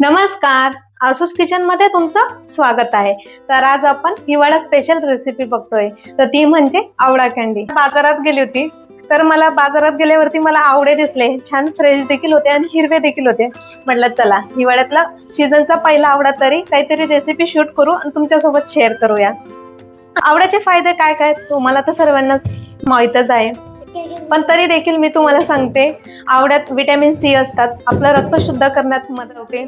नमस्कार. आसूस किचनमध्ये तुमचं स्वागत आहे. तर आज आपण हिवाळा स्पेशल रेसिपी बघतोय. तर ती म्हणजे आवळा कँडी बाजारात गेली होती. तर मला बाजारात गेल्यावरती मला आवडे दिसले. छान फ्रेश देखील होते आणि हिरवे देखील होते. म्हटलं चला हिवाळ्यातला सीझनचा पहिला आवडा तरी काहीतरी रेसिपी शूट करू आणि तुमच्यासोबत शेअर करूया. आवड्याचे फायदे काय काय तुम्हाला तर सर्वांनाच माहीतच आहे. पण तरी देखील मी तुम्हाला सांगते आवड्यात विटॅमिन सी असतात. आपलं रक्त शुद्ध करण्यात मदत होते.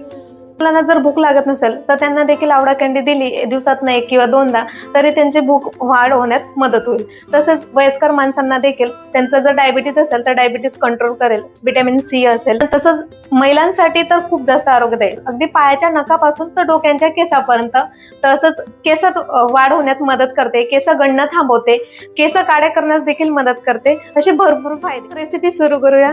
मुलांना जर भूक लागत नसेल तर त्यांना देखील आवडा कँडी दिली दिवसात एक किंवा दोनदा तरी त्यांची भूक वाढ होण्यात मदत होईल. तसेच वयस्कर माणसांना देखील त्यांचं जर डायबिटीज असेल तर डायबिटीज कंट्रोल करेल विटॅमिन सी असेल. तसंच महिलांसाठी तर खूप जास्त आरोग्यदायी अगदी पायाच्या नखापासून तर डोक्यांच्या केसापर्यंत. तसंच केसात वाढ होण्यात मदत करते केस गणणं थांबवते केस काड्या करण्यास देखील मदत करते. असे भरपूर फायदे. रेसिपी सुरू करूया.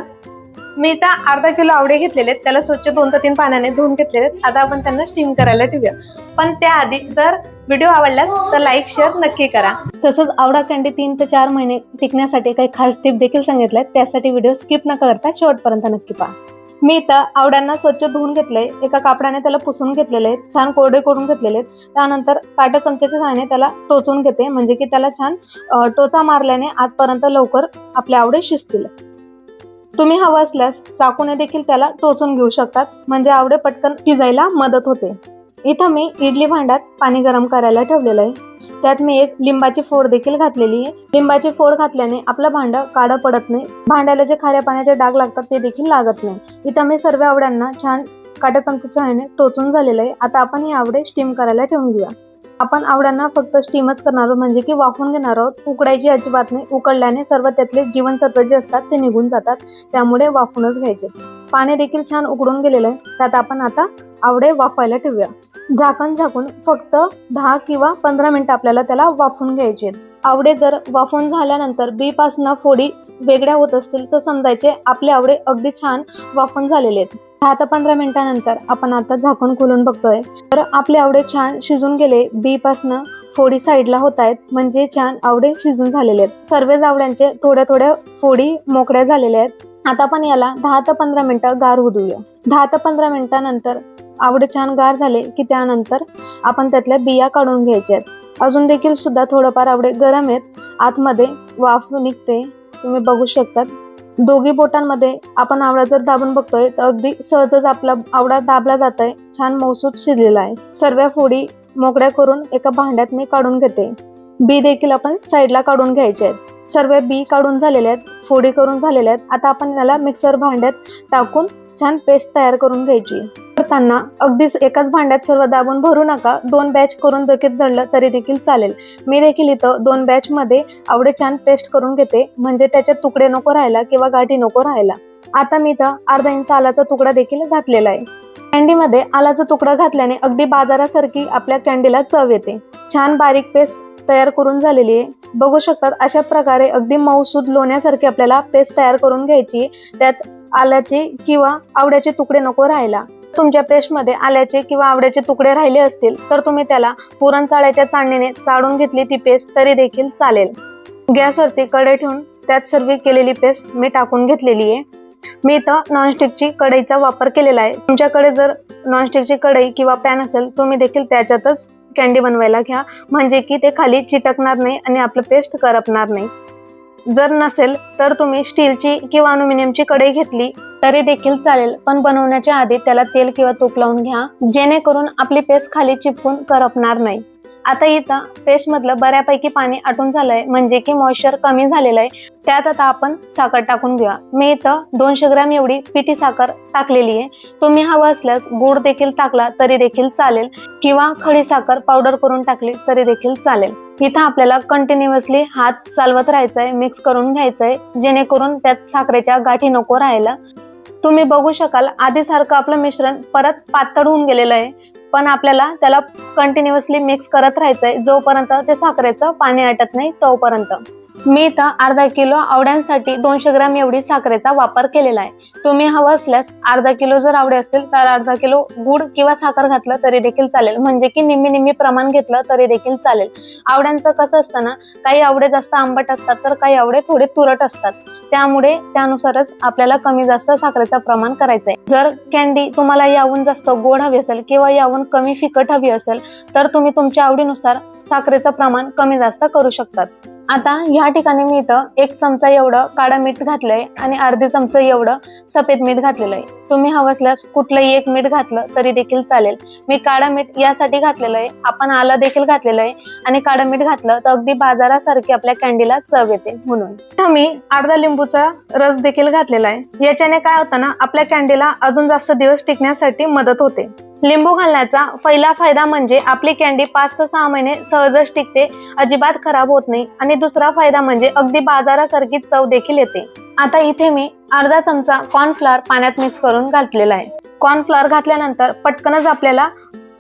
मी इथं अर्धा किलो आवडे घेतलेले आहेत. त्याला स्वच्छ दोन ते तीन पाण्याने धुवून घेतलेले आहेत. आता आपण त्यांना स्टीम करायला ठेवूया. पण त्याआधी जर व्हिडिओ आवडल्यास तर लाईक शेअर नक्की करा. तसंच आवडा कॅन्डी तीन ते चार महिने टिकण्यासाठी काही खास टिप देखील सांगितल्या त्यासाठी व्हिडिओ स्किप न करता शेवटपर्यंत नक्की पहा. मी इथं आवड्यांना स्वच्छ धुवून घेतलंय एका कापडाने त्याला पुसून घेतलेले छान कोरडे करून घेतलेले त्यानंतर काट्या चमच्याच्या सहाय्याने त्याला टोचून घेते. म्हणजे की त्याला छान टोचा मारल्याने आजपर्यंत लवकर आपल्या आवडे शिजतील. तुम्ही हवं असल्यास चाकूने देखील त्याला टोचून घेऊ शकतात. म्हणजे आवडे पटकन शिजायला मदत होते. इथं मी इडली भांड्यात पाणी गरम करायला ठेवलेलं आहे. त्यात मी एक लिंबाची फोड देखील घातलेली आहे. लिंबाची फोड घातल्याने आपलं भांडं काळं पडत नाही. भांड्याला जे खाऱ्या पाण्याचे डाग लागतात ते देखील लागत नाही. इथं मी सर्व आवड्यांना छान काट्या चमच्याच्या ह्याने टोचून झालेलं आहे. आता आपण हे आवडे स्टीम करायला ठेवून घेऊया. आपण आवड्यांना फक्त स्टीमच करणार आहोत. म्हणजे की वाफून घेणार आहोत. उकडायची अजिबात नाही. उकडल्याने सर्व त्यातले जीवनसत्व जे असतात ते निघून जातात. त्यामुळे वाफूनच घ्यायचे. पाणी देखील छान उकडून गेलेलं आहे. त्यात आपण आता आवडे वाफायला ठेवूया. झाकण झाकून फक्त दहा किंवा पंधरा मिनिटं आपल्याला त्याला वाफून घ्यायचे. आवडे जर वाफून झाल्यानंतर बी पासनं फोडी वेगळ्या होत असतील तर समजायचे आपले आवडे अगदी छान वाफून झालेले आहेत. दहा ते पंधरा मिनिटानंतर आपण आता झाकण खोलून बघतोय. तर आपले आवडे छान शिजून गेले. बी पासनं फोडी साईडला होत आहेत म्हणजे छान आवडे शिजून झालेले आहेत. सर्व आवड्यांचे थोड्या थोड्या फोडी मोकळ्या झालेल्या आहेत. आता आपण याला दहा ते पंधरा मिनिटं गार होऊ देऊया दहा ते पंधरा मिनिटानंतर आवडे छान गार झाले की त्यानंतर आपण त्यातल्या बिया काढून घ्यायच्या आहेत. अजून देखील सुद्धा थोडंफार आवडे गरम आहेत. आतमध्ये वाफ निघते. तुम्ही बघू शकतात. दोघी बोटांमध्ये आपण आवडा जर दाबून बघतोय तर अगदी सहजच आपला आवडा दाबला जात आहे छान मौसूद शिजलेला आहे. सर्व फोडी मोकळ्या करून एका भांड्यात मी काढून घेते. बी देखील आपण साईडला काढून घ्यायचे आहेत. सर्व बी काढून झालेले आहेत फोडी करून झालेल्या आहेत. आता आपण याला मिक्सर भांड्यात टाकून छान पेस्ट तयार करून घ्यायची. करताना अगदीच एकाच भांड्यात सर्व दाबून भरू नका. दोन बॅच करून देखील धरलं तरी देखील चालेल. मी देखील इथं दोन बॅच मध्ये आवडे छान पेस्ट करून घेते. म्हणजे त्याच्यात तुकडे नको राहायला किंवा गाठी नको राहायला. आता मी इथं अर्धा इंच आलाचा तुकडा देखील घातलेला आहे. कॅन्डीमध्ये आलाचा तुकडा घातल्याने अगदी बाजारासारखी आपल्या कॅन्डीला चव येते. छान बारीक पेस्ट तयार करून झालेली आहे. बघू शकतात अशा प्रकारे अगदी मऊसूद लोण्यासारखी आपल्याला पेस्ट तयार करून घ्यायची. त्यात आल्याचे किंवा आवड्याचे तुकडे नको राहायला. तुमच्या पेस्टमध्ये आल्याचे किंवा आवड्याचे तुकडे राहिले असतील तर तुम्ही त्याला पुरण चाळ्याच्या चाळणीने चाळून घेतली ती पेस्ट तरी देखील चालेल. गॅसवरती कढई ठेवून त्यात सर्व केलेली पेस्ट मी टाकून घेतलेली आहे. मी इथं नॉनस्टिकची कढईचा वापर केलेला आहे. तुमच्याकडे जर नॉनस्टिकची कढई किंवा पॅन असेल तुम्ही देखील त्याच्यातच कॅन्डी बनवायला घ्या. म्हणजे की ते खाली चिटकणार नाही आणि आपलं पेस्ट करपणार नाही. जर नसेल तर तुम्ही स्टीलची किंवा अल्युमिनियमची कढई घेतली तरी देखील चालेल. पण बनवण्याच्या आधी त्याला तेल किंवा तूप लावून घ्या जेणेकरून आपली पेस्ट खाली चिपकून करपणार नाही. आता इथं पेस्ट मधलं बऱ्यापैकी पाणी आटून झालंय म्हणजे की मॉइश्चर कमी झालेलं आहे. त्यात आता आपण साखर टाकून घेऊया. मी इथं दोनशे ग्रॅम एवढी पिठी साखर टाकलेली आहे. तुम्ही हवं असल्यास गुड देखील टाकला तरी देखील चालेल किंवा खडी साखर पावडर करून टाकली तरी देखील चालेल. इथं आपल्याला कंटिन्युअसली हात चालवत राहायचंय मिक्स करून घ्यायचंय जेणेकरून त्यात साखरेच्या गाठी नको राहायला. तुम्ही बघू शकाल आधीसारखं आपलं मिश्रण परत पातळ होऊन गेलेलं आहे पण आपल्याला त्याला कंटिन्युअसली मिक्स करत राहायचंय जोपर्यंत ते साखरेचं पाणी आटत नाही तोपर्यंत. मी इथं अर्धा किलो आवड्यांसाठी दोनशे ग्राम एवढी साखरेचा वापर केलेला आहे. तुम्ही हवं असल्यास अर्धा किलो जर आवडे असतील तर अर्धा किलो गुड किंवा साखर घातलं तरी देखील चालेल. म्हणजे की निम्मी निम्मी प्रमाण घेतलं तरी देखील चालेल. आवड्यांचं कसं असतं ना काही आवडे जास्त आंबट असतात तर काही आवडे थोडे तुरट असतात. त्यामुळे त्यानुसारच आपल्याला कमी जास्त साखरेचं प्रमाण करायचं आहे जर कॅन्डी तुम्हाला याहून जास्त गोड हवी असेल किंवा याहून कमी फिकट हवी असेल तर तुम्ही तुमच्या आवडीनुसार साखरेचं प्रमाण कमी जास्त करू शकतात. आता ह्या ठिकाणी मी इथं एक चमचा एवढं काळं मीठ घातलंय आणि अर्धे चमचा एवढं सफेद मीठ घातलेलं आहे. तुम्ही हवं असल्यास कुठलंही एक मीठ घातलं तरी देखील चालेल. मी काळं मीठ यासाठी घातलेलं आहे. आपण आलं देखील घातलेलं आहे. आणि काळं मीठ घातलं तर अगदी बाजारासारखी आपल्या कॅन्डीला चव येते म्हणून. मी अर्धा लिंबूचा रस देखील घातलेला आहे. याच्याने काय होतं ना आपल्या कॅन्डीला अजून जास्त दिवस टिकण्यासाठी मदत होते. लिंबू घालण्याचा पहिला फायदा म्हणजे आपली कॅन्डी पाच ते सहा महिने सहजच टिकते अजिबात खराब होत नाही. आणि दुसरा फायदा म्हणजे अगदी बाजारासारखी चव देखील येते. आता इथे मी अर्धा चमचा कॉर्नफ्लॉवर पाण्यात मिक्स करून घातलेला आहे. कॉर्नफ्लॉवर घातल्यानंतर पटकनच आपल्याला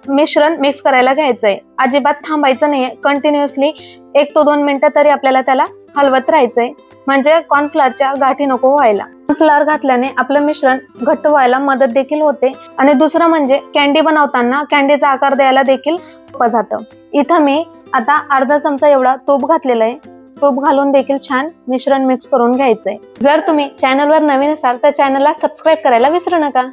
मिश्रण मिक्स करायला घ्यायचं आहे अजिबात थांबायचं नाहीये. कंटिन्युअसली एक तो दोन मिनटं तरी आपल्याला त्याला हलवत राहायचंय. म्हणजे कॉर्नफ्लॉवरच्या गाठी नको व्हायला. फ्लर घातल्याने आपलं मिश्रण घट्ट व्हायला मदत देखील होते. आणि दुसरं म्हणजे कॅन्डी बनवताना कॅन्डीचा आकार द्यायला देखील जातं इथं मी आता अर्धा चमचा एवढा तूप घातलेला आहे. तूप घालून देखील छान मिश्रण मिक्स करून घ्यायचंय. जर तुम्ही चॅनलवर नवीन असाल तर चॅनलला सबस्क्राईब करायला विसरू नका.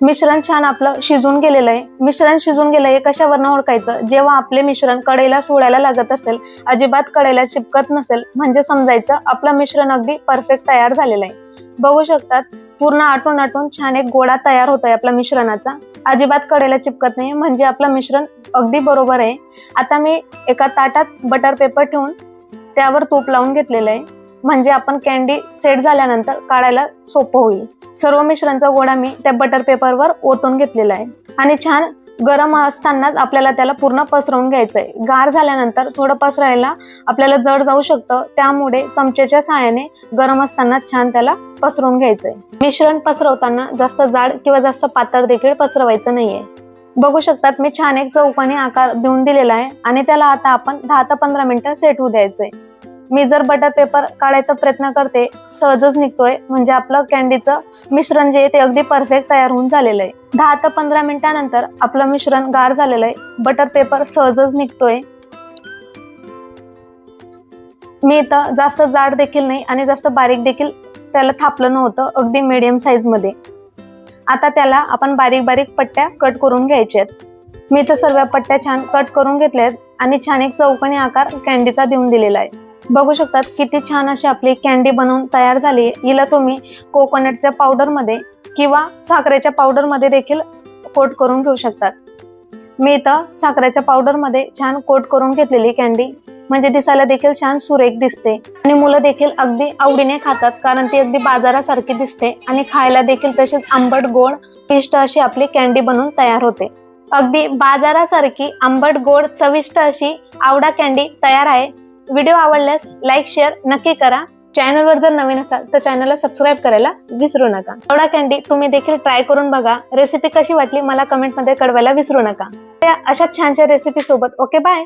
मिश्रण छान आपलं शिजून गेलेलं आहे. मिश्रण शिजून गेलं आहे कशावरनं ओळखायचं? जेव्हा आपले मिश्रण कडेला सोडायला लागत असेल अजिबात कडेला चिपकत नसेल म्हणजे समजायचं आपलं मिश्रण अगदी परफेक्ट तयार झालेलं आहे. बघू शकतात. पूर्ण आटून आटून छान एक गोळा तयार होतोय आपल्या मिश्रणाचा. अजिबात कडेला चिपकत नाही म्हणजे आपलं मिश्रण अगदी बरोबर आहे. आता मी एका ताटात बटर पेपर ठेवून त्यावर तूप लावून घेतलेलं आहे. म्हणजे आपण कॅन्डी सेट झाल्यानंतर काढायला सोपं होईल. सर्व मिश्रणचा गोळा मी त्या बटर पेपरवर ओतून घेतलेला आहे. आणि छान गरम असतानाच आपल्याला त्याला पूर्ण पसरवून घ्यायचं आहे गार झाल्यानंतर थोडं पसरायला आपल्याला जड जाऊ शकतं. त्यामुळे चमच्याच्या सहाय्याने गरम असताना छान त्याला पसरवून घ्यायचंय. मिश्रण पसरवताना जास्त जाड किंवा जास्त पातळ देखील पसरवायचं नाहीये. बघू शकतात मी छान एक चौकाने आकार देऊन दिलेला आहे आणि त्याला आता आपण दहा ते पंधरा मिनिटं सेट होऊ द्यायचंय. मी जर बटर पेपर काढायचा प्रयत्न करते सहजच निघतोय. म्हणजे आपलं कॅन्डीचं मिश्रण जे आहे ते अगदी परफेक्ट तयार होऊन झालेलं आहे. दहा ते पंधरा मिनिटानंतर आपलं मिश्रण गार झालेलं आहे. बटर पेपर सहजच निघतोय. मी इथं जास्त जाड देखील नाही आणि जास्त बारीक देखील त्याला थापलं नव्हतं अगदी मिडियम साईजमध्ये. आता त्याला आपण बारीक बारीक पट्ट्या कट करून घ्यायच्या आहेत. मी इथं सर्व पट्ट्या छान कट करून घेतल्या आहेत आणि छान एक चौकोनी आकार कॅन्डीचा देऊन दिलेला आहे. बघू शकतात किती छान अशी आपली कॅन्डी बनवून तयार झाली हिला तुम्ही कोकोनटच्या पावडरमध्ये किंवा साखरेच्या पावडरमध्ये देखील कोट करून घेऊ शकतात. मी इथं साखरेच्या पावडरमध्ये छान कोट करून घेतलेली कॅन्डी म्हणजे दिसायला देखील छान सुरेख दिसते. आणि मुलं देखील अगदी आवडीने खातात कारण ती अगदी बाजारासारखी दिसते आणि खायला देखील तसेच आंबट गोड पिष्ट अशी आपली कॅन्डी बनवून तयार होते. अगदी बाजारासारखी आंबट गोड चविष्ट अशी आवडा कॅन्डी तयार आहे. व्हिडिओ आवडल्यास लाईक शेअर नक्की करा. चॅनलवर जर नवीन असाल तर चॅनलला सबस्क्राईब करायला विसरू नका. थोडा कॅन्डी तुम्ही देखील ट्राय करून बघा. रेसिपी कशी वाटली मला कमेंटमध्ये कळवायला विसरू नका. त्या अशा छानशा रेसिपी सोबत. Okay bye